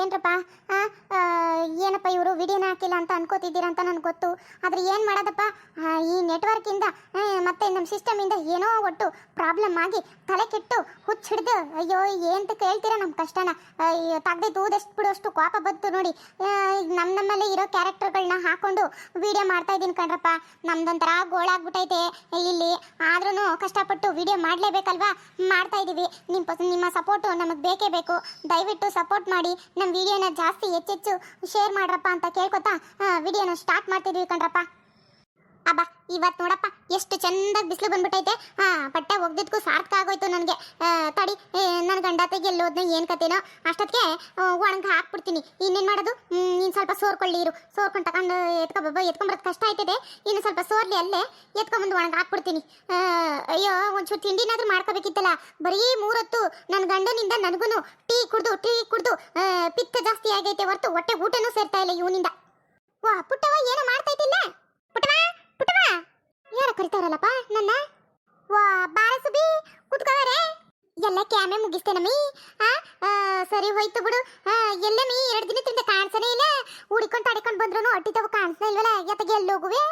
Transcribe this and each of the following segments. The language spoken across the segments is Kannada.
ಏನ್ರಪ್ಪ? ಏನಪ್ಪ ಇವರು ವಿಡಿಯೋನ ಹಾಕಿಲ್ಲ ಅಂತ ಅನ್ಕೋತಿದ್ದೀರಾ ಅಂತ ನನಗೆ ಗೊತ್ತು. ಆದರೆ ಏನು ಮಾಡೋದಪ್ಪ? ಈ ನೆಟ್ವರ್ಕಿಂದ ಮತ್ತು ನಮ್ಮ ಸಿಸ್ಟಮಿಂದ ಏನೋ ಒಟ್ಟು ಪ್ರಾಬ್ಲಮ್ ಆಗಿ ತಲೆ ಕೆಟ್ಟು ಹುಚ್ಚು ಹಿಡ್ದು, ಅಯ್ಯೋ ಏನಂತ ಕೇಳ್ತೀರಾ ನಮ್ಮ ಕಷ್ಟನ? ತಗ್ದೆ ತೂದಷ್ಟು ಬಿಡೋಷ್ಟು ಕೋಪ ಬಂತು ನೋಡಿ. ನಮ್ಮ ನಮ್ಮಲ್ಲಿ ಇರೋ ಕ್ಯಾರೆಕ್ಟರ್ಗಳನ್ನ ಹಾಕೊಂಡು ವಿಡಿಯೋ ಮಾಡ್ತಾ ಇದ್ದೀನಿ ಕಣ್ರಪ್ಪ. ನಮ್ದೊಂಥರ ಗೋಳಾಗ್ಬಿಟ್ಟೈತೆ. ಇಲ್ಲಿ ಆದ್ರೂ ಕಷ್ಟಪಟ್ಟು ವಿಡಿಯೋ ಮಾಡಲೇಬೇಕಲ್ವಾ? ಮಾಡ್ತಾ ಇದ್ದೀವಿ ನಿಮ್ಮ ನಿಮ್ಮ ಸಪೋರ್ಟು ನಮಗೆ ಬೇಕೇ ಬೇಕು. ದಯವಿಟ್ಟು ಸಪೋರ್ಟ್ ಮಾಡಿ ನಮ್ಮ ವಿಡಿಯೋನ ಜಾಸ್ತಿ ಹೆಚ್ಚೆಚ್ಚು ಶೇರ್ ಮಾಡ್ರಪ್ಪ ಅಂತ ಕೇಳ್ಕೊತಾ ವಿಡಿಯೋನ ಸ್ಟಾರ್ಟ್ ಮಾಡ್ತಿದ್ದೀವಿ ಕಣ್ರಪ್ಪ. ಅಬ್ಬಾ ಇವತ್ತು ನೋಡಪ್ಪ, ಎಷ್ಟು ಚೆಂದಾಗಿ ಬಿಸಿಲು ಬಂದ್ಬಿಟ್ಟೈತೆ. ಹಾ, ಬಟ್ಟೆ ಒಗ್ದಿದ್ಕು ಸಾರ್ಥಕ ಆಗೋಯ್ತು ನನಗೆ. ತಡಿ ನನ್ನ ಗಂಡ ತೆಗೆಲ್ಲೋದ್ನ ಏನು ಕತೆನೋ ಅಷ್ಟೊತ್ತಿಗೆ ಒಣಗ ಹಾಕ್ಬಿಡ್ತೀನಿ. ಇನ್ನೇನು ಮಾಡೋದು? ನೀನು ಸ್ವಲ್ಪ ಸೋರ್ಕೊಳ್ಳಿ ಇರು. ಸೋರ್ಕೊಂಡು ತಗೊಂಡು ಎತ್ಕೊಬ ಎತ್ಕೊಂಬರೋದು ಕಷ್ಟ ಆಯ್ತದೆ. ಇನ್ನು ಸ್ವಲ್ಪ ಸೋರ್ಲಿ ಅಲ್ಲೇ ಎತ್ಕೊಂಬಂದು ಒಣಗ್ ಹಾಕ್ಬಿಡ್ತೀನಿ. ಅಯ್ಯೋ, ಒಂಚೂರು ತಿಂಡಿನಾದ್ರೂ ಮಾಡ್ಕೋಬೇಕಿತ್ತಲ್ಲ. ಬರೀ ಮೂರೊತ್ತು ನನ್ನ ಗಂಡನಿಂದ ನನಗೂ ಟೀ ಕುಡ್ದು ಟೀ ಕುಡ್ದು ಪಿತ್ತ ಜಾಸ್ತಿ ಆಗೈತೆ ಹೊರತು ಹೊಟ್ಟೆ ಊಟನೂ ಸೇರ್ತಾ ಇಲ್ಲ ಇವನಿಂದ. ವಾ ಪುಟ್ಟವ ಏನೋ ಮಾಡ್ತಾ ಇದ್ದಿಲ್ಲ? ಪುಟ್ಟವ ಪುಟ್ಟವ ಯಾರ ಕರಿತಾರಲ್ಲಪ್ಪ ನನ್ನ? ವಾ ಬಾರ ಸುಬಿ ಕುತ್ಕೋರೆ ಎಲ್ಲ ಕ್ಯಾಮೆ ಮುಗಿಸ್ತೇನಮ್ಮಿ ಆ ಸರಿ ಹೋಯ್ತು ಬಿಡು. ಎಲ್ಲಮ್ಮಿ ಎರಡು ದಿನದಿಂದ ಕಾಣಿಸನೇ ಇಲ್ಲ. ಹುಡಿಕೊಂಡು ತಡ್ಕೊಂಡು ಬಂದ್ರು ಅಟ್ಟಿ ತಗೋ ಕಾಣಿಸ್ತಾ ಇಲ್ವಲ್ಲ? ಎತ್ತಗೆ ಎಲ್ಲಿ ಹೋಗುವೆ?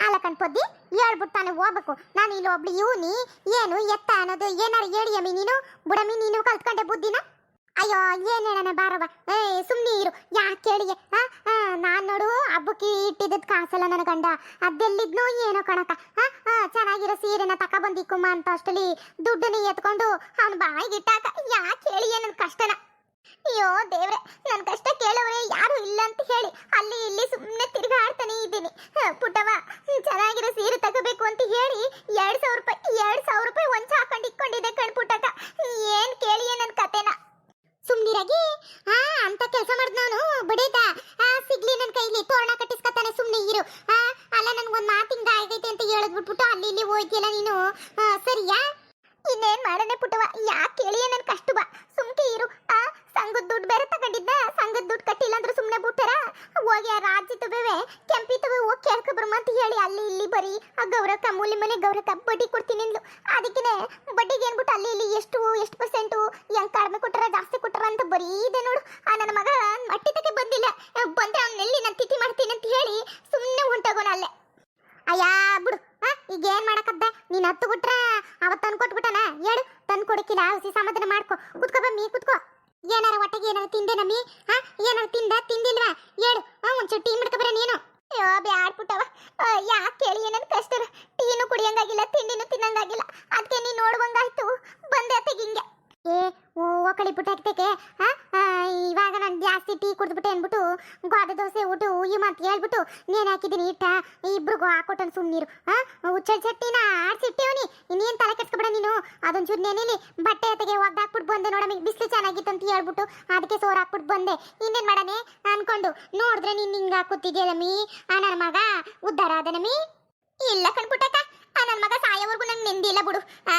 ಅಲ್ಲ ಕಣ್ಪೊದ್ದಿ ಹೇಳ್ಬಿಟ್ಟು ತಾನೆ ಹೋಗ್ಬೇಕು. ನಾನು ಇಲ್ಲಿ ಒಬ್ಳು ಇವನಿ. ಏನು ಎತ್ತ ಅನ್ನೋದು ಏನಾರು ಹೇಳಿ ಅಮ್ಮಿ ನೀನು? ಬುಡಮ್ಮಿ ನೀನು ಕಲ್ತ್ಕೊಂಡೆ ಬುದ್ಧಿನ? ಅಯ್ಯೋ, ಏನ್ ಹೇಳಣ ಬಾರವ ಏ ಸುಮ್ಮನೆ ಇರು. ಯಾಕೆ ಕೇಳಿಗೆ ನಾನ್ ನೋಡು, ಹಬ್ಬಕ್ಕೆ ಇಟ್ಟಿದ್ದದ್ ಕಾಸಲ್ಲ ನನ್ನ ಗಂಡ. ಅದೆಲ್ಲಿದ್ನೋ ಏನೋ ಕಣಕ. ಚೆನ್ನಾಗಿರೋ ಸೀರೆನ ತಕೊಬಂದು ಇಕ್ಕುಮ್ಮ ಅಂತ ಅಷ್ಟಲ್ಲಿ ದುಡ್ಡನ್ನ ಎತ್ಕೊಂಡು ಅವ್ನ ಬಾಯಿಗೆ ಇಟ್ಟಾಕ. ಯಾಕೆ ಹೇಳಿ ನನ್ನ ಕಷ್ಟನ? ಅಯ್ಯೋ ದೇವ್ರೆ ನನ್ನ ಕಷ್ಟ ಕೇಳೋರೆ ಯಾರು ಇಲ್ಲ ಅಂತ ಹೇಳಿ. ಅಲ್ಲಿ ಇಲ್ಲಿ ಸುಮ್ಮನೆ ತಿರುಗಾಡ್ತಾನೆ ಇದ್ದೀನಿ. ಪುಟ್ಟವ ಚೆನ್ನಾಗಿರೋ ಸೀರೆ ತಗೋಬೇಕು ಅಂತ ಹೇಳಿ ಎರಡು ಸಾವಿರ ರೂಪಾಯಿ ಎರಡ್ ಸಾವಿರ ರೂಪಾಯಿ ಒಂಚ ಹಾಕೊಂಡು ಇಟ್ಕೊಂಡಿದ್ದೆ ಕಣ್ ಪುಟ್ಟಕ ಏನ್ ಕೇಳಿಯೇ ನನ್ನ ಕತೆನ ಸುಮ್ನಿರಾಗಿ ಆ ಅಂತ ಕೆಲಸ ಮಾಡ್ದ ನಾನು ಬಡೇದ ಆ ಸಿಗ್ಲಿ ನನ್ನ ಕೈಲಿ ತೋರಣ ಕಟ್ಟಿಸ್ಕೊತಾನೆ ಸುಮ್ನೆ ಇರು ಆ ಅಲ್ಲ ನನ್ಗೊಂದ್ ಮಾತಿಂಗ ಆಗೈತೆ ಅಂತ ಹೇಳದ್ಬಿಟ್ಬಿಟ್ಟು ಅಲ್ಲಿ ಇಲ್ಲಿ ಹೋಯ್ತಿಲ್ಲ ನೀನು ಆ, ಸರಿಯಾ ಇನ್ನೇನ್ ಮಾಡನೆ ಪುಟ್ಟವ ಯಾಕೆ ಕೇಳಿಯ ನನ್ ಕಷ್ಟ ಬಾ ಸುಮ್ಕೆ ಇರು ಆ ಸಂಘದ ದುಡ್ಡು ಬೇರೆ ತಗೊಂಡಿದ್ದ ಸಂಘದ ದುಡ್ಡು ಕಟ್ಟಿಲ್ಲ ಅಂದ್ರೆ ಸುಮ್ನೆ ಬಿಟ್ಟಾರ ಹೋಗಿ ಆ ರಾಜ್ಯ ತಬೇವೆ ಕೆಂಪಿ ತಬೆ ಹೋಗಿ ಕೇಳ್ಕೊ ಬರಮ್ಮ ಅಂತ ಹೇಳಿ ಅಲ್ಲಿ ಇಲ್ಲಿ ಬರೀ ಆ ಗೌರಕ್ಕ ಮೂಲಿ ಮನೆ ಗೌರಕ್ಕ ಬಡ್ಡಿ ಕೊಡ್ತೀನಿ ಅಂದ್ಲು. ಅದಕ್ಕೆ ಬಡ್ಡಿಗೆ ಏನ್ಬಿಟ್ಟು ಅಲ್ಲಿ ಇಲ್ಲಿ ಎಷ್ಟು ಎಷ್ಟು ಪರ್ಸೆಂಟು ಹೆಂಗ್ ಕಡಿಮೆ ಕೊಟ್ಟರ ಜಾಸ್ತಿ ಕೊಟ್ಟರ ಅಂತ ಬರೀ ಇದೆ ನೋಡು. ಆ ನನ್ನ ಮಗ ಮಟ್ಟಿ ತಕ್ಕೆ ಬಂದಿಲ್ಲ. ಬಂದ್ರೆ ಅವ್ನೆಲ್ಲಿ ನಾನು ತಿಥಿ ಮಾಡ್ತೀನಿ ಅಂತ ಹೇಳಿ ಸುಮ್ಮನೆ ಹೊಂಟೋಗೋಣ ಅಲ್ಲೇ. ಅಯ್ಯಾ ಬಿಡು. ಈಗ ಏನ್ ಮಾಡಕದ್ದ ನೀನ್ ಹತ್ತು ಬಿಟ್ರ ಅವತ್ತು ತಂದು ಕೊಟ್ಬಿಟ್ಟನ? ಹೇಳು. ತಂದು ಕೊಡಕಿಲ್ಲ ಹಸಿ ಸಮಾಧಾನ ಮಾಡ್ಕೊ. ಕುತ್ಕೊ ಬಮ್ಮಿ, ಕುತ್ಕೋ. ಏನಾರ ಹೊಟ್ಟೆಗೆ ಏನಾರ ತಿಂದೆ ನಮ್ಮಿ? ಹಾ ಏನಾರ ತಿಂದ? ತಿಂದಿಲ್ವಾ? ಹೇಳು. ಒಂಚೂರು ಟೀ ಮಾಡ್ಕೊಬರ ನೀನು. ಅಯ್ಯೋ ಬ್ಯಾಡ್ಬಿಟ್ಟವ ಯಾಕೆ ಕೇಳಿ ಏನನ್ ಕಷ್ಟ ಕುಡಿಯಂಗಾಗಿಲ್ಲ ತಿಂಡಿನೂ ತಿನ್ನಂಗಾಗಿಲ್ಲ. ಅದಕ್ಕೆ ನೀನು ನೋಡುವಂಗಾಯ್ತು. ಬಂದೆ ಹಿಂಗೆ. ಏ ಓಕಳಿ ಆ, ಇವಾಗ ನಾನು ಜಾಸ್ತಿ ಟೀ ಕುಡಿದ್ಬಿಟ್ಟೆ ಅಂದ್ಬಿಟ್ಟು ಗೋದ ದೋಸೆ ಊಟ ಈ ಮಾತು ಹೇಳ್ಬಿಟ್ಟು ನೀನು ಹಾಕಿದ್ದೀನಿ ಇಟ್ಟ ಇಬ್ರಿಗೂ ಹಾಕೊಟ್ಟನ್ ಸುಮ್ಮನಿರು ಆ ಹುಚ್ಚಲ್ ಚಟ್ಟಿನ? ಆಡ್ಸಿಟ್ಟೇವನಿ ಇನ್ನೇನು ತಲೆ ಕೆಡ್ಸ್ಕೊಬೇಡ ನೀನು? ಅದೊಂಚೂರು ನೆನೆಲಿ. ಬಟ್ಟೆ ತೆಗೆ ಒಗ್ದಾಕ್ಬಿಟ್ಟು ಬಂದೆ ನೋಡಮ್ಮ ಬಿಸಿಲು ಚೆನ್ನಾಗಿತ್ತು ಅಂತ ಹೇಳ್ಬಿಟ್ಟು ಅದಕ್ಕೆ ಸೋರ್ ಹಾಕ್ಬಿಟ್ಟು ಬಂದೆ. ಇನ್ನೇನು ಮಾಡನೆ ಅನ್ಕೊಂಡು ನೋಡಿದ್ರೆ ನೀನು ಹಿಂಗೆ ಹಾಕುತ್ತಿದ್ಯಲ್ಲಮ್ಮಿ ಆ ನನ್ನ ಮಗ ಉದ್ಧಾರ ನಮಿ ಇಲ್ಲ ಕಣ್ಬಿಟ್ಟಕ್ಕ ನನ್ನ ಮಗ ಸಾಯೋವರೆಗೂ ನಂಗೆ ನೆಂದಿ ಇಲ್ಲ ಬಿಡು. ಆ,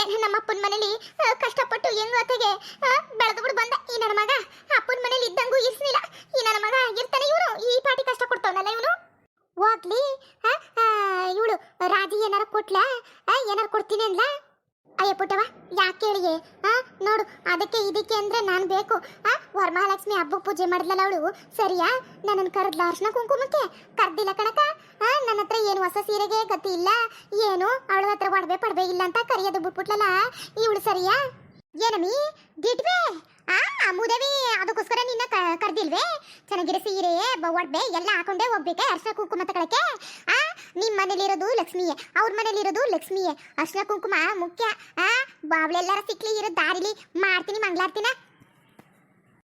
ಏನು ನಮ್ಮ ಅಪ್ಪನ ಮನೇಲಿ ಕಷ್ಟಪಟ್ಟು ಹೆಂಗ್ ಹೊತ್ತಿಗೆ ಬೆಳೆದು ಬಿಡು ಬಂದ. ಈ ನನ್ನ ಮಗ, ಅಪ್ಪನ ಮನೇಲಿ ಇದ್ದಂಗೂ ಇರ್ಸಲಿಲ್ಲ ಈ ನನ್ನ ಮಗ ಇರ್ತಾನೆ ಇವನು. ಈ ಪಾಟಿ ಕಷ್ಟ ಕೊಡ್ತಾವನಲ್ಲ ಇವನು. ಹೋಗ್ಲಿ. ಇವಳು ರಾಜಿ ಏನಾರ ಕೊಟ್ಲ? ಏನಾರ ಕೊಡ್ತೀನಿ ಅಂದ್ಲ? ಅಯ್ಯ ಪುಟ್ಟವ ಯಾಕೆ ಹೇಳಿಗೆ ಹಾ ನೋಡು, ಅದಕ್ಕೆ ಇದಕ್ಕೆ ಅಂದ್ರೆ ನಾನು ಬೇಕು. ವರಮಹಾಲಕ್ಷ್ಮಿ ಹಬ್ಬಕ್ಕೆ ಪೂಜೆ ಮಾಡಿದ್ಲಲ್ಲ ಅವಳು? ಸರಿಯಾ? ನನ್ನನ್ನು ಕರೆದ್ಲ ಅರ್ಶನ ಕುಂಕುಮಕ್ಕೆ? ಕರ್ದಿಲ್ಲ ಕಣಕ. ನನ್ನ ಹತ್ರ ಏನು ಹೊಸ ಸೀರೆಗೆ ಗತಿ ಇಲ್ಲ? ಏನು? ಅವಳ ಹತ್ರ ಒಡವೆ ಪಡವೆ ಇಲ್ಲ ಅಂತ ಕರೆಯೋದು ಬಿಟ್ಬಿಟ್ಲಲ್ಲ? ಇವಳು ಸರಿಯಾ? ಏನಮ್ಮಿ? ಗಿಟ್ವೆ ಆ ಮುದವಿ ಅದಕ್ಕೋಸ್ಕರ ನಿನ್ನ ಕರ್ದಿಲ್ವೇ? ಚೆನ್ನಾಗಿರೋ ಸೀರೆ ಒಡ್ಬೆ ಎಲ್ಲ ಹಾಕೊಂಡೇ ಹೋಗ್ಬೇಕೆ ಅರ್ಶನ ಕುಂಕುಮ ತಗೊಳಕ್ಕೆ? ಆ ನಿಮ್ಮ ಮನೇಲಿರೋದು ಲಕ್ಷ್ಮಿಯೇ, ಅವ್ರ ಮನೇಲಿರೋದು ಲಕ್ಷ್ಮಿಯೇ. ಅರ್ಶನ ಕುಂಕುಮ ಮುಖ್ಯ. ಆ ಅವಳೆಲ್ಲರ ಸಿಕ್ಲಿ, ಇರೋ, ದಾರಿಲಿ, ಮಾಡ್ತೀನಿ, ಮಂಗ್ಲಾರ್ತಿನ.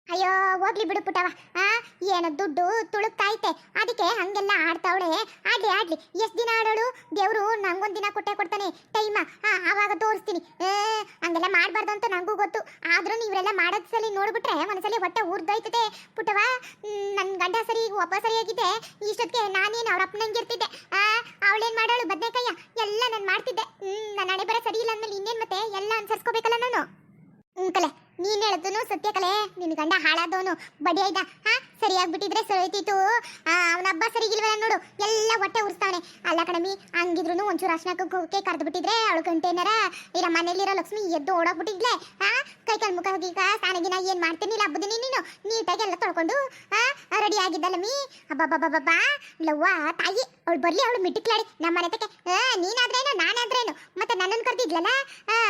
ಅಯ್ಯೋ, ಹೋಗ್ಲಿ ಬಿಡು ಪುಟವಾ ಆ, ಏನೋ ದುಡ್ಡು ತುಳುಕ್ತಾಯ್ತೆ. ಅದಕ್ಕೆ ಹಂಗೆಲ್ಲ ಆಡ್ತಾವಳೆ. ಆಡ್ಲಿ ಆಡ್ಲಿ ಎಷ್ಟು ದಿನ ಆಡೋಳು? ದೇವ್ರು ನಂಗೊಂದು ದಿನ ಕೊಟ್ಟೆ ಕೊಡ್ತಾನೆ. ಟೈಮ. ಆವಾಗ ತೋರಿಸ್ತೀನಿ. ಹಂಗೆಲ್ಲ ಮಾಡಬಾರ್ದು ಅಂತ ನನಗೂ ಗೊತ್ತು. ಆದ್ರೂ ನೀವೆಲ್ಲ ಮಾಡೋದ್ ಸಲ ನೋಡ್ಬಿಟ್ರೆ ಒಂದ್ಸಲಿ ಹೊಟ್ಟೆ ಉರ್ದೋಯ್ತದೆ ಪುಟವಾ ನನ್ನ ಗಂಡ ಸರಿ, ಒಬ್ಬ ಸರಿಯಾಗಿದೆ ಇಷ್ಟೊತ್ತಿಗೆ ನಾನೇನು ಅವ್ರ ಅಪ್ಪನಂಗಿರ್ತಿದ್ದೆ ಆ, ಅವಳೇನ್ ಮಾಡೋಳು ಬದನೆಕಾಯ? ಎಲ್ಲ ನಾನು ಮಾಡ್ತಿದ್ದೆ. ನನ್ನ ಹಣೆ ಬರ ಸರಿ ಇಲ್ಲ ಅಂದ್ಮೇಲೆ ಇನ್ನೇನ್ ಮತ್ತೆ? ಎಲ್ಲ ಅನ್ಸರ್ಸ್ಕೋಬೇಕಲ್ಲ ನಾನು. ಹ್ಮ್, ಕಲೆ. ನೀನ್ ಹೇಳದನು ಸತ್ಯ ಕಲೆ ನಿನ್ ಗಂಡ ಹಾಳಾದವನು ಬಡಿ ಆಯ್ದ ಹಾ? ಸರಿಯಾಗಿ ಬಿಟ್ಟಿದ್ರೆ ಸರಿತಿತ್ತು ಅವನ ಹಬ್ಬ ಸರಿಗಿಲ್ವಲ್ಲ ನೋಡು, ಎಲ್ಲ ಹೊಟ್ಟೆ ಉರಿಸ್ತಾನೆ. ಅಲ್ಲ ಕಣಮಿ ಹಂಗಿದ್ರು ಒಂಚೂರು ಅರ್ಶನ ಕುಂಕುಮಕ್ಕೆ ಕರೆದು ಬಿಟ್ಟಿದ್ರೆ ಅವಳು ಕಂಟೇನರ ಇರ ಮನೇಲಿರೋ ಲಕ್ಷ್ಮಿ ಎದ್ದು ಓಡೋಗ್ಬಿಟ್ಟಿದ್ಲೆ, ಆ? ಕೈ ಕಾಲು ಮುಖ ಹೋಗಿ ಸ್ನಾನಗಿನ ಏನ್ ಮಾಡ್ತೀನಿ ಹಬ್ಬದ ನೀನು? ನೀಟಾಗಿ ಎಲ್ಲ ತೊಳ್ಕೊಂಡು ರೆಡಿ ಆಗಿದ್ದಲ್ಲ ಮೀ? ಅಬ್ಬಬ್ಬಬ್ಬಬ್ಬಾ ಲವ್ವ, ತಾಯಿ, ಅವಳು ಬರ್ಲಿ, ಅವಳು ಮಿಟ್ಟಿಕ್ಲಾಡಿ ನಮ್ಮ ಮನೆ ತಕ್ಕೆ. ನೀನಾದ್ರೇನು, ನಾನಾದ್ರೇನು? ಮತ್ತೆ ನನ್ನನ್ನು ಕರ್ದಿದ್ಲಲ್ಲ?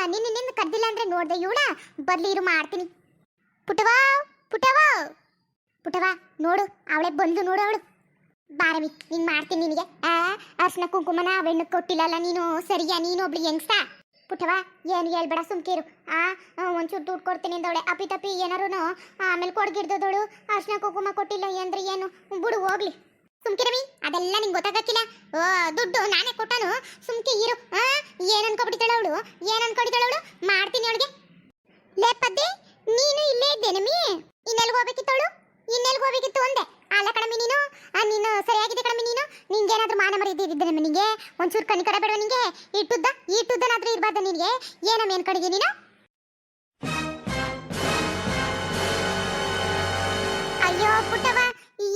ನಿನ್ನ ನಿನ್ನ ಕರ್ದಿಲ್ಲ ಅಂದ್ರೆ ನೋಡ್ದೆ ಇವಳ? ಬರ್ಲಿ ಇರು, ಮಾಡ್ತೀನಿ. ಪುಟವಾ ಪುಟವಾ ಪುಟವಾ ನೋಡು, ಅವಳೆ ಬಂದು ನೋಡು ಅವಳು. ಬಾರವಿ ನೀನ್ ಮಾಡ್ತೀನಿ ನಿನಗೆ. ಆ, ಅರ್ಶನ ಕುಂಕುಮನ ಬೆಣ್ಣು ಕೊಟ್ಟಿಲ್ಲಲ್ಲ ನೀನು, ಸರಿಯಾ ನೀನು ಒಬ್ಳು ಹೆಂಗ್ಸ ಪುಟವ ಏನು ಹೇಳ್ಬೇಡ ಸುಮ್ಕಿರು ಆ ಒಂಚೂರು ದುಡ್ಡು ಕೊಡ್ತೀನಿ ಅಂದವಳೆ. ಅಪಿ ತಪ್ಪಿ ಏನಾರು ಆಮೇಲೆ ಕೊಡ್ಗಿರ್ದದವಳು ಅರ್ಶನ ಕುಂಕುಮ ಕೊಟ್ಟಿಲ್ಲ ಅಂದ್ರೆ ಏನು? ಬಿಡು, ಹೋಗ್ಲಿ. ಸುಮ್ಕಿರವಿ ಅದೆಲ್ಲ ನಿಂಗೆ ಗೊತ್ತಾಗಕ್ಕಿಲ್ಲ. ಓ, ದುಡ್ಡು ನಾನೇ ಕೊಟ್ಟನು. ಸುಮ್ಕಿ ಇರು. ಆ, ಏನ್ ಅನ್ಕೊಬಿಟ್ಟಿದ್ದಾಳೆ ಅವಳು? ಏನ್ ಅನ್ಕೊಂಡಿದ್ದಾಳೆ ಅವಳು? ಮಾಡ್ತೀನಿ ಅವಳಿಗೆ. ಲೇ ಪದ್ದೆ, ನೀನು ಇಲ್ಲೇ ಇದ್ದೇನಮ್ಮಿ ಇನ್ನೆಲ್ಗೆ ಹೋಗ್ಬೇಕಿತ್ತವಳು ಹೋಗ್ಬೇಕಿತ್ತು ಅಂದೆ? ಅಲ್ಲ ಕಣಮಿ ನೀನು? ನೀನು ಸರಿಯಾಗಿದೆ ಕಣಮಿ ನೀನು? ನಿಂಗೆ ಏನಾದ್ರೂ ಮಾನ ಮರ್ಯಾದೆ ಇದ್ದಿದ್ದೆ ನಿನಗೆ ಒಂಚೂರು ಕನಿಕರ ಬೇಡ ನಿನಗೆ ಇಟ್ಟುದ್ದ? ಇಟ್ಟುದ್ದನಾದ್ರೂ ಇರ್ಬಾರ್ದ ನಿನಗೆ? ಏನಮ್ಮ ಅನ್ಕೊಂಡಿದ್ಯ ನೀನು? ಅಯ್ಯೋ ಪುಟ್ಟವ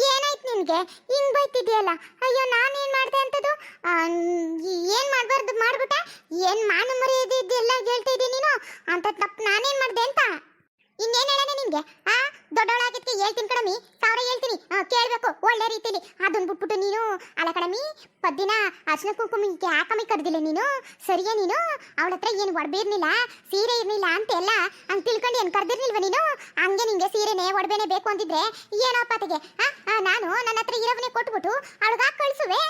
ಏನಾಯ್ತು ನಿನಗೆ? ಹಿಂಗ್ ಬೈತಿದ್ಯಲ್ಲ ಅಯ್ಯೋ, ನಾನೇನ್ ಮಾಡ್ದೆ ಅಂತದು? ಏನ್ ಮಾಡ್ಬಾರ್ದು ಮಾಡ್ಬಿಟ್ಟ? ಏನ್ ಮಾನ ಮರ್ಯಾದೆ ಇದೆಲ್ಲ ಹೇಳ್ತಾ ನೀನು? ಅಂತ ತಪ್ಪು ನಾನೇನ್ ಮಾಡ್ದೆ ಅಂತ? ಇನ್ನೇನ್ ಹೇಳೋಣ ನಿನ್ಗೆ, ಆ? ದೊಡ್ಡವಳಾಗಿದ್ಕೆ ಹೇಳ್ತೀನಿ ಕಡಮಿ ಸಾವಿರ ಹೇಳ್ತೀನಿ. ಕೇಳಬೇಕು ಒಳ್ಳೆ ರೀತಿಲಿ. ಅದನ್ನ ಬಿಟ್ಬಿಟ್ಟು ನೀನು ಅಲ್ಲ ಕಣಮಿ ಪದ್ದಿನ ಅರ್ಶನ ಕುಂಕುಮಕ್ಕೆ ಯಾಕಮ್ಮಿ ಕರೆದಿಲ್ಲ ನೀನು? ಸರಿಯೇ ನೀನು? ಅವಳ ಹತ್ರ ಏನು ಒಡಬೆ ಇರ್ಲಿಲ್ಲ ಸೀರೆ ಇರ್ಲಿಲ್ಲ ಅಂತೆಲ್ಲ ಹಂಗ್ ತಿಳ್ಕೊಂಡು ಏನು ಕರೆದಿರ್ಲಿಲ್ವ ನೀನು? ಹಂಗೆ ನಿಂಗೆ ಸೀರೆನೇ ಒಡಬೇನೆ ಬೇಕು ಅಂದಿದ್ರೆ ಏನೋ ಪಾತಿಗೆ ಆ, ಆ, ನಾನು ನನ್ನ ಹತ್ರ ಇರೋವನ್ನೇ ಕೊಟ್ಬಿಟ್ಟು ಅವಳಿಗೆ ಕಳಿಸುವೆ?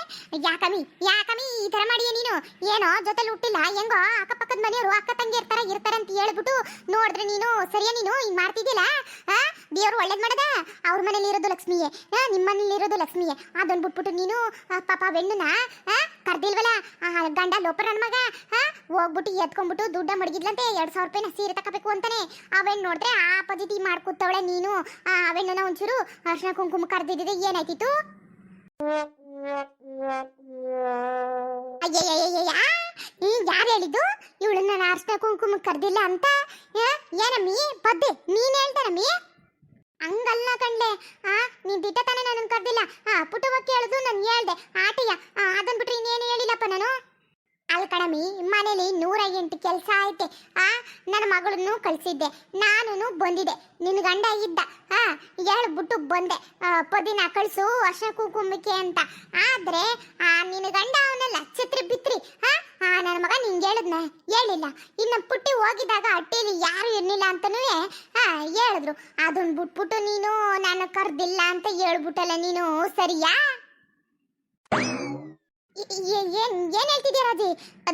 ಯಾಕಮ್ಮಿ ಯಾಕಮ್ಮಿ ಈ ತರ ಮಾಡಿಯ ನೀನು? ಏನೋ ಜೊತೆಲಿ ಹುಟ್ಟಿಲ್ಲ ಹೆಂಗೋ ಅಕ್ಕಪಕ್ಕದ ಮನೆಯವರು ಅಕ್ಕ ತಂಗಿ ಇರ್ತಾರ ಇರ್ತಾರ ಅಂತ ಹೇಳ್ಬಿಟ್ಟು ನೋಡಿದ್ರೆ ನೀನು ಸರಿಯೇ ನೀನು ಹಿಂಗೆ ಮಾಡ್ತಿದ್ದಿಲ್ಲ ದೇವ್ರು ಒಳ್ಳೇದು ಮಾಡದ? ಅವ್ರ ಮನೇಲಿ ಇರೋದು ಲಕ್ಷ್ಮಿಯೇ. ನಿಮ್ಮ ಮನೇಲಿ ಇರೋದು ಲಕ್ಷ್ಮಿಯೇ. ಅದನ್ನ ಬಿಟ್ಬಿಟ್ಟು ನೀನು ಪಾಪ ಬೆಣ್ಣನ ಕರ್ದಿಲ್ವಲ್ಲ? ಗಂಡ ಲೋಪರ್ ನನ್ನ ಮಗ. ಹಾ ಹೋಗ್ಬಿಟ್ಟು ಎತ್ಕೊಂಡ್ಬಿಟ್ಟು ದುಡ್ಡ ಮಡಗಿದ್ಲಂತೆ, ಎರಡು ಸಾವಿರ ರೂಪಾಯಿನ ಸೀರೆ ತಗೋಬೇಕು ಅಂತಾನೆ. ಅವೆನ್ ನೋಡಿದ್ರೆ ಆ ಪದ್ಧತಿ ಮಾಡ್ಕೊತವಳೆ ನೀನು. ಆ ಅವೆಣ್ಣನ ಒಂಚೂರು ಅರ್ಶನ ಕುಂಕುಮ ಕರ್ದಿದ್ದೆ ಏನಾಯ್ತಿತ್ತು? ಯಾರು ಹೇಳಿದ್ದು? ಇವಳು ನಾನು ಅರ್ಶನ ಕುಂಕುಮ ಕರ್ದಿಲ್ಲ ಅಂತ? ಏನಮ್ಮಿ? ಪದ್ದೆ ನೀನ್ ಹೇಳ್ತಾರಮ್ಮಿ ಹಂಗಲ್ಲ ಕಣ್ಲೆ. ಆ ನೀನ್ ದಿಟ್ಟ ತಾನೇ ನನ್ನ ಕರ್ದಿಲ್ಲ. ಆ ಪುಟುವ ಕೇಳಿದು ನಾನು ಹೇಳ್ದೆ ಆಟಿಯ ಆ, ಅದನ್ ಬಿಟ್ರೆ ಇನ್ನೇನು ಹೇಳಿಲ್ಲಪ್ಪ ನಾನು? ಅಲ್ ಕಣಮಿ ಮನೇಲಿ ನೂರ ಎಂಟು ಕೆಲಸ ಐತೆ. ಆ ನನ್ನ ಮಗಳನ್ನು ಕಳಿಸಿದ್ದೆ ನಾನು ಬಂದಿದೆ ನಿನ್ನ ಗಂಡ ಇದ್ದ ಆ ಹೇಳ್ಬಿಟ್ಟು ಬಂದೆ. ಪದಿನ ಕಳಿಸು ವರ್ಷ ಕುಂಬಿಕೆ ಅಂತ. ಆದ್ರೆ ಆ ನಿನ್ನ ಗಂಡ ಅವನಲ್ಲ ಛತ್ರಿ ಬಿತ್ರಿ ಆ ಆ ನನ್ನ ಮಗ ನಿಂಗೆ ಹೇಳಿದ್ನ? ಹೇಳಿಲ್ಲ. ಇನ್ನು ಪುಟ್ಟಿ ಹೋಗಿದಾಗ ಹಟ್ಟಿಲಿ ಯಾರು ಇರ್ಲಿಲ್ಲ ಅಂತನೂ ಹೇಳಿದ್ರು. ಅದನ್ನ ಬಿಟ್ಬಿಟ್ಟು ನೀನು ನಾನು ಕರ್ದಿಲ್ಲ ಅಂತ ಹೇಳ್ಬಿಟ್ಟಲ್ಲ ನೀನು, ಸರಿಯಾ? ಏನ್ ಏನ್ ಹೇಳ್ತಿದ್ಯಾ ರಾಜಿ?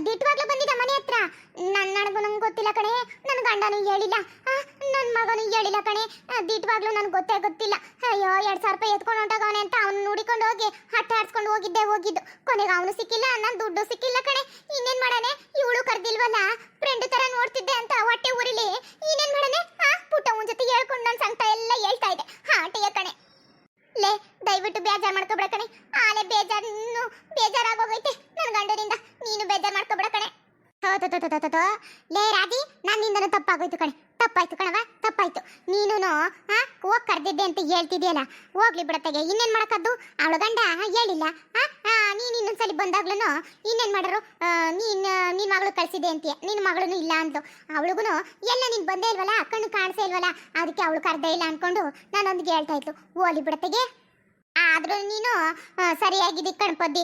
ದಿಟ್ಟವಾಗ್ಲೂ ಬಂದಿದ್ದ ಮನೆ ಹತ್ರ. ನನ್ನ ನನಗೂ ನಂಗೆ ಗೊತ್ತಿಲ್ಲ ಕಣೆ. ನನ್ನ ಗಂಡನೂ ಹೇಳಿಲ್ಲ. ನನ್ನ ಮಗನೂ ಹೇಳಿಲ್ಲ ಕಣೆ. ದಿಟ್ಟವಾಗ್ಲೂ ನನ್ಗೆ ಗೊತ್ತೇ ಗೊತ್ತಿಲ್ಲ. ಅಯ್ಯೋ, ಎರಡ್ ಸಾವಿರ ರೂಪಾಯಿ ಎತ್ಕೊಂಡು ಹೊಂಟಾಗವನೆ ಅಂತ ಅವ್ನು ನೋಡಿಕೊಂಡು ಹೋಗಿ ಹಟ್ಟ ಆಡ್ಸ್ಕೊಂಡು ಹೋಗಿದ್ದೆ, ಹೋಗಿದ್ದು. ಕೊನೆಗೆ ಅವನು ಸಿಕ್ಕಿಲ್ಲ ನನ್ನ ದುಡ್ಡು ಸಿಕ್ಕಿಲ್ಲ ಕಣೆ. ಇನ್ನೇನ್ ಮಾಡಾನೆ ಇವಳು ಕರೆದಿಲ್ವಲ್ಲ? ಫ್ರೆಂಡ್ ತರ ನೋಡ್ತಿದ್ದೆ ಅಂತ ಹೊಟ್ಟೆ ಊರಿಲಿ ಇನ್ನೇನ್ ಮಾಡಾನೆ ಆ ಪುಟ್ಟ ಅವನ ಜೊತೆ ಹೇಳ್ಕೊಂಡು ನನ್ನ ಸಂಕಟ ಎಲ್ಲ ಹೇಳ್ತಾ ಇದ್ದೆ ಹಾಟೆಯ ಕಣೆ ಲೇ ದಯವಿಟ್ಟು ಬೇಜಾರ್ ಮಾಡ್ಕೊಬೇಡ ಕಣೆ ಆಲೆ ಬೇಜಾರ್ ಇನ್ನು ಬೇಜಾರಾಗೋಗೈತೆ ನನ್ನ ಗಂಡನಿಂದ ನೀನು ಬೇಜಾರ್ ಮಾಡ್ಕೊಬೇಡ ಕಣೆ ಥೋ ಲೇ ರಾಜಿ ನನ್ನಿಂದನೂ ತಪ್ಪಾಗೋಯ್ತು ಕಣೆ ತಪ್ಪಾಯ್ತು ಕಣವ ತಪ್ಪಾಯ್ತು ನೀನು ಹಾ ಹೋಗ್ ಕರ್ದಿದ್ದೆ ಹೇಳ್ತಿದ್ಯಲ್ಲ ಹೋಗ್ಲಿ ಬಿಡತ್ತೆಗೆ, ಇನ್ನೇನ್ ಮಾಡಕದ್ದು ಅವಳ ಗಂಡ, ಹೇಳಿಲ್ಲ. ನೀನ್ ಇನ್ನೊಂದ್ಸಲಿ ಬಂದಾಗ್ಲೂ ಇನ್ನೇನ್ ಮಾಡರು? ನೀನ್, ನಿನ್ ಮಗಳು ಕಳ್ಸಿದೆ ಅಂತೀಯ. ನಿನ್ ಮಗಳೂ ಇಲ್ಲ ಅಂತ ಅವಳಿಗೂ ಎಲ್ಲ ನೀನ್ ಬಂದೇ ಇಲ್ವಲ್ಲ? ಕಣ್ಣು ಕಾಣಿಸೇ ಇಲ್ವಲ್ಲ? ಅದಕ್ಕೆ ಅವಳು ಕರ್ದೇ ಇಲ್ಲ ಅನ್ಕೊಂಡು ನಾನೊಂದಿಗೆ ಹೇಳ್ತಾ ಇತ್ತು ಹೋಗ್ಲಿ ಬಿಡತ್ತಗೆ. ಆದ್ರೂ ನೀನು ಸರಿಯಾಗಿದೆ ಕಣ್ಪದ್ದಿ.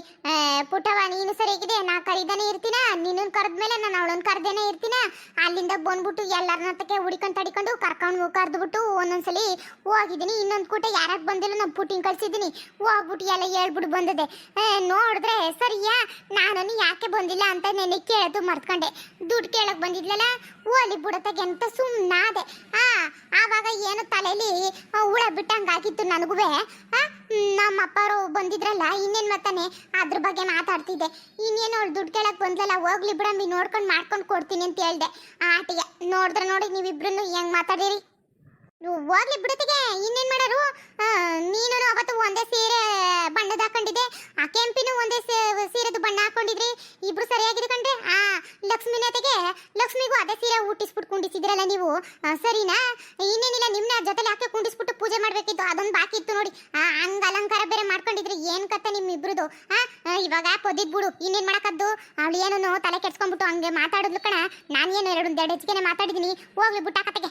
ಪುಟವ, ನೀನು ಸರಿಯಾಗಿದೆ ನಾ ಕರಿದಾನೆ ಇರ್ತೀನ? ನೀನು ಕರೆದ್ಮೇಲೆ ನಾನು ಅವಳನ್ನ ಕರ್ದೇನೆ ಇರ್ತೀನ? ಅಲ್ಲಿಂದ ಬಂದ್ಬಿಟ್ಟು ಎಲ್ಲರನ್ನ ತಕ್ಕೆ ಹುಡಿಕೊಂಡು ತಡಿಕೊಂಡು ಕರ್ಕೊಂಡು ಕರೆದ್ಬಿಟ್ಟು ಒಂದೊಂದ್ಸಲಿ ಹೋಗಿದ್ದೀನಿ. ಇನ್ನೊಂದು ಕೂಟ ಯಾರಾಗ ಬಂದಿಲ್ಲ ನಾನು ಪುಟ್ಟಿಂಗ್ ಕಳ್ಸಿದ್ದೀನಿ. ಹೋಗ್ಬಿಟ್ಟು ಎಲ್ಲ ಹೇಳ್ಬಿಟ್ಟು ಬಂದಿದೆ ನೋಡಿದ್ರೆ ಸರಿಯಾ? ನಾನು ಯಾಕೆ ಬಂದಿಲ್ಲ ಅಂತ ನೆನೆ ಕೇಳೋದು ಮರ್ತ್ಕೊಂಡೆ. ದುಡ್ಡು ಕೇಳಕ್ ಬಂದಿದ್ಲಲ್ಲ? ಓಲಿ ಬಿಡತ್ತಾಗೆ ಅಂತ ಸುಮ್ಮನಾದೆ ಆ, ಆವಾಗ ಏನು ತಲೆಯಲ್ಲಿ ಹುಳ ಬಿಟ್ಟಂಗಾಗಿತ್ತು ನನಗೂ ನಮ್ಮ ಅಪ್ಪರು ಬಂದಿದ್ರಲ್ಲ, ಇನ್ನೇನು ಮತ್ತಾನೆ? ಅದ್ರ ಬಗ್ಗೆ ಮಾತಾಡ್ತಿದ್ದೆ. ಇನ್ನೇನು ಅವ್ಳು ದುಡ್ಡು ಕೇಳಕ್ಕೆ ಬಂದಲ್ಲ ಹೋಗ್ಲಿ ಬಿಡಂಬಿ, ನೋಡ್ಕೊಂಡು ಮಾಡ್ಕೊಂಡು ಕೊಡ್ತೀನಿ ಅಂತ ಹೇಳ್ದೆ. ಆಟಿಗೆ, ನೋಡಿದ್ರೆ ನೋಡಿ ನೀವಿಬ್ರು ಹೆಂಗೆ ಮಾತಾಡಿರಿ ಹೋಗ್ಲಿ ಬಿಡುತ್ತಿಗೆ. ಇನ್ನೇನ್ ಮಾಡೋರು? ನೀನು ಅವತ್ತು ಒಂದೇ ಸೀರೆ ಬಣ್ಣದ ಹಾಕೊಂಡಿದ್ದೆ. ಆ ಕೆಂಪಿನೂ ಒಂದೇ ಸೀರೆದು ಬಣ್ಣ ಹಾಕೊಂಡಿದ್ರಿ. ಇಬ್ರು ಸರಿಯಾಗಿದೆ ಕಂಡ್ರೆ ಆ ಲಕ್ಷ್ಮಿನತೆಗೆ ಲಕ್ಷ್ಮಿಗೂ ಅದೇ ಸೀರೆ ಊಟಿಸ್ಬಿಟ್ಟು ಕುಂಡಿಸಿದ್ರಲ್ಲ ನೀವು? ಸರಿನಾ? ಇನ್ನೇನಿಲ್ಲ ನಿಮ್ನ ಜೊತೆಲಿ ಹಾಕಿ ಕುಂಡಿಸ್ಬಿಟ್ಟು ಪೂಜೆ ಮಾಡ್ಬೇಕಿತ್ತು. ಅದೊಂದು ಬಾಕಿ ಇತ್ತು ನೋಡಿ. ಆಂಗೆ ಅಲಂಕಾರ ಬೇರೆ ಮಾಡ್ಕೊಂಡಿದ್ರಿ. ಏನು ಕಥೆ ನಿಮ್ಮ ಇಬ್ರುದು? ಆ, ಇವಾಗ ಪೊದಿದ್ ಬಿಡು. ಇನ್ನೇನ್ ಮಾಡಕದ್ದು? ಅವಳು ಏನೋ ತಲೆ ಕೆಡ್ಸ್ಕೊಂಡ್ಬಿಟ್ಟು ಹಂಗೆ ಮಾತಾಡಿದ್ಲು ಕಣ. ನಾನೇನು ಎರಡು ಎರಡು ಹೆಚ್ಚಿಗೆ ಮಾತಾಡಿದೀನಿ ಹೋಗ್ಲಿ ಬುಟ್ಟಾಕತೆಗೆ